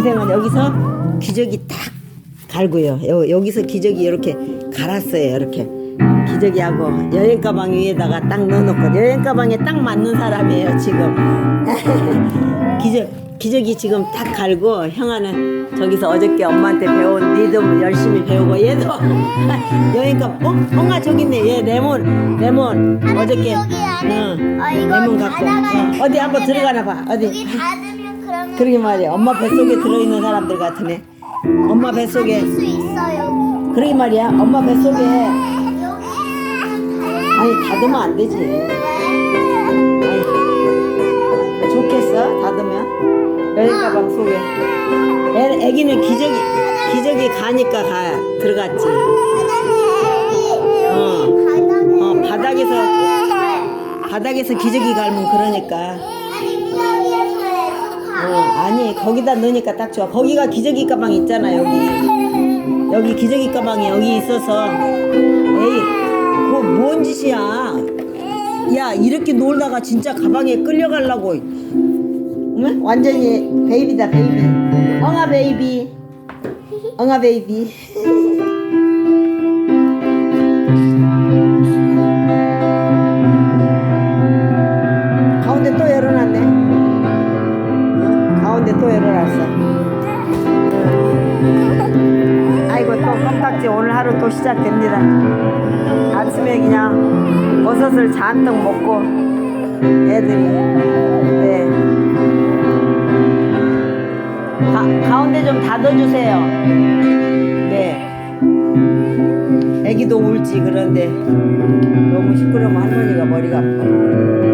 여기서 기저귀 딱 갈고요. 여, 여기서 기저귀 이렇게 갈았어요. 이렇게 기저귀하고 여행 가방 위에다가 딱 넣어놓고 여행 가방에 딱 맞는 사람이에요. 지금 기저 기저귀 지금 딱 갈고 형아는 저기서 어저께 엄마한테 배운 리듬 열심히 배우고 얘도 여행 가방 어 형아 저기 있네 얘 레몬 레몬 어저께 여기 안에 응, 어, 이거 레몬 갖고 어, 어디 한번 들어가나 봐 어디 그러면 그러게 말이야. 엄마 뱃속에 들어있는 사람들 같으네. 엄마 뱃속에. 닫을 수 있어요. 그러게 말이야. 엄마 뱃속에. 아니, 닫으면 안 되지. 아니, 좋겠어? 닫으면? 여행 가방 속에. 애, 애기는 기저귀, 기저귀 가니까 가, 들어갔지. 어. 어, 바닥에서, 바닥에서 기저귀 갈면 그러니까. 어, 아니, 거기다 넣으니까 딱 좋아. 거기가 기저귀 가방 있잖아, 여기. 여기 기저귀 가방이 여기 있어서. 에이, 그거 뭔 짓이야? 야, 이렇게 놀다가 진짜 가방에 끌려가려고. 어머? 완전히 베이비다, 베이비. 엉아 베이비. 엉아 베이비. 열어놨어. 응. 아이고 또 껌딱지 오늘 하루 또 시작됩니다. 아침에 그냥 버섯을 잔뜩 먹고 애들이 네. 가, 가운데 좀 닫아주세요. 네. 애기도 울지 그런데 너무 시끄러우면 할머니가 머리가 아파.